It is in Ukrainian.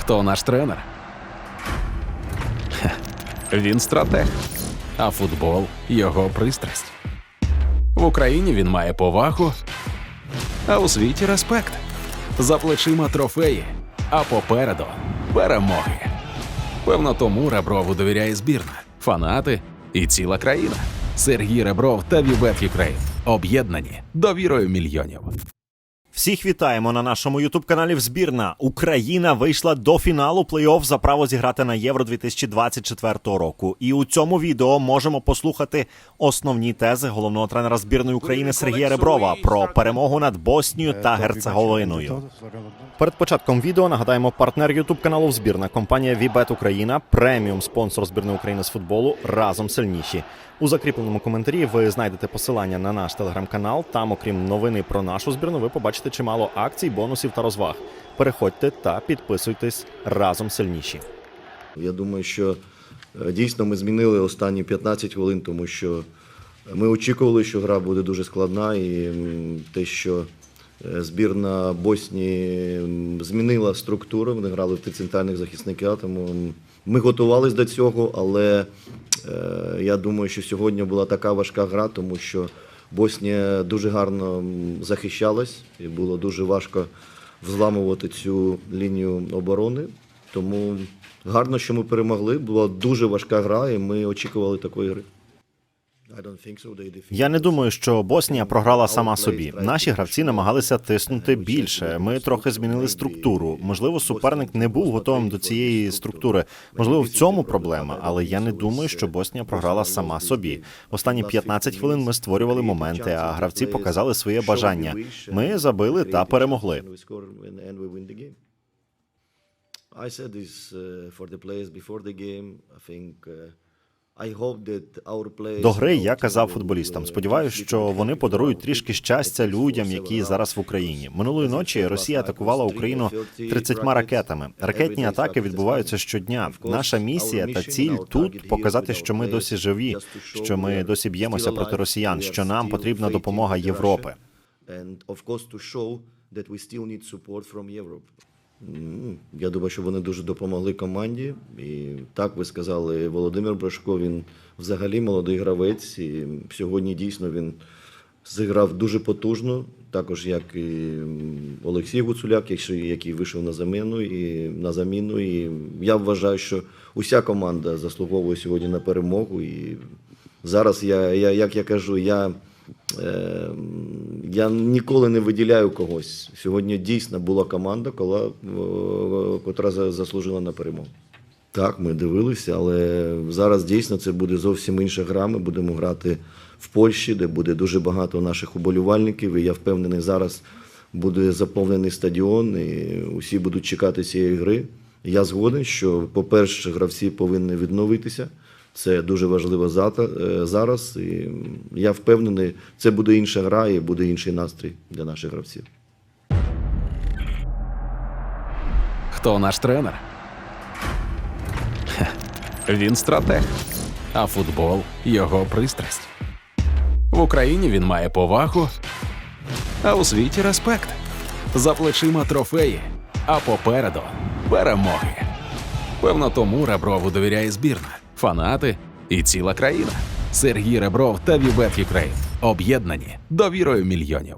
Хто наш тренер? Він стратег, а футбол його пристрасть. В Україні він має повагу, а у світі респект. За плечима трофеї, а попереду перемоги. Певно, тому Реброву довіряє збірна, фанати і ціла країна. Сергій Ребров та Вібет Юкрейн об'єднані довірою мільйонів. Всіх вітаємо на нашому ютуб-каналі Взбірна. Україна вийшла до фіналу плей-офф за право зіграти на Євро 2024 року. І у цьому відео можемо послухати основні тези головного тренера збірної України Сергія Реброва про перемогу над Боснією та Герцеговиною. Перед початком відео нагадаємо партнер ютуб каналу Взбірна компанія Вібет Україна, преміум спонсор збірної України з футболу разом сильніші. У закріпленому коментарі ви знайдете посилання на наш телеграм-канал. Там, окрім новини про нашу збірну, ви побачите чимало акцій, бонусів та розваг. Переходьте та підписуйтесь разом сильніші. Я думаю, що е, дійсно ми змінили останні 15 хвилин, тому що ми очікували, що гра буде дуже складна, і те, що е, збірна Боснії змінила структуру, вони грали в три центральних захисника, тому ми готувалися до цього, але е, я думаю, що сьогодні була така важка гра, тому що Боснія дуже гарно захищалась, і було дуже важко взламувати цю лінію оборони. Тому гарно, що ми перемогли. Була дуже важка гра, і ми очікували такої гри. Я не думаю, що Боснія програла сама собі. Наші гравці намагалися тиснути більше. Ми трохи змінили структуру. Можливо, суперник не був готовим до цієї структури. Можливо, в цьому проблема, але я не думаю, що Боснія програла сама собі. Останні 15 хвилин ми створювали моменти, а гравці показали своє бажання. Ми забили та перемогли. I said this uh, for the players before the game. I think До гри я казав футболістам. will, Сподіваюсь, що вони подарують трішки щастя людям, які зараз в Україні. Минулої ночі Росія атакувала Україну 30 ракетами. Ракетні атаки відбуваються щодня. Наша місія та ціль тут показати, що ми досі живі, що ми досі б'ємося проти росіян, що нам потрібна допомога Європи. Я думаю, що вони дуже допомогли команді. І так ви сказали, Володимир Брашко, він взагалі молодий гравець. І сьогодні дійсно він зіграв дуже потужно, також як і Олексій Гуцуляк, який вийшов на заміну і на заміну. І я вважаю, що уся команда заслуговує сьогодні на перемогу. І зараз я, я як я кажу, я. Е, Я ніколи не виділяю когось. Сьогодні дійсно була команда, кола, е, котра заслужила на перемогу. Так, ми дивилися, але зараз дійсно це буде зовсім інша гра. Ми будемо грати в Польщі, де буде дуже багато наших уболівальників. І я впевнений, зараз буде заповнений стадіон, і усі будуть чекати цієї гри. Я згоден, що, по-перше, гравці повинні відновитися. Це дуже важливо е, зараз. І я впевнений, це буде інша гра і буде інший настрій для наших гравців. Хто наш тренер? Він стратег, а футбол його пристрасть. В Україні він має повагу, а у світі респект. За плечима трофеї, а попереду перемоги. Певно, тому Реброву довіряє збірна, фанати і ціла країна. Сергій Ребров та Вівет Юкрейн об'єднані довірою мільйонів.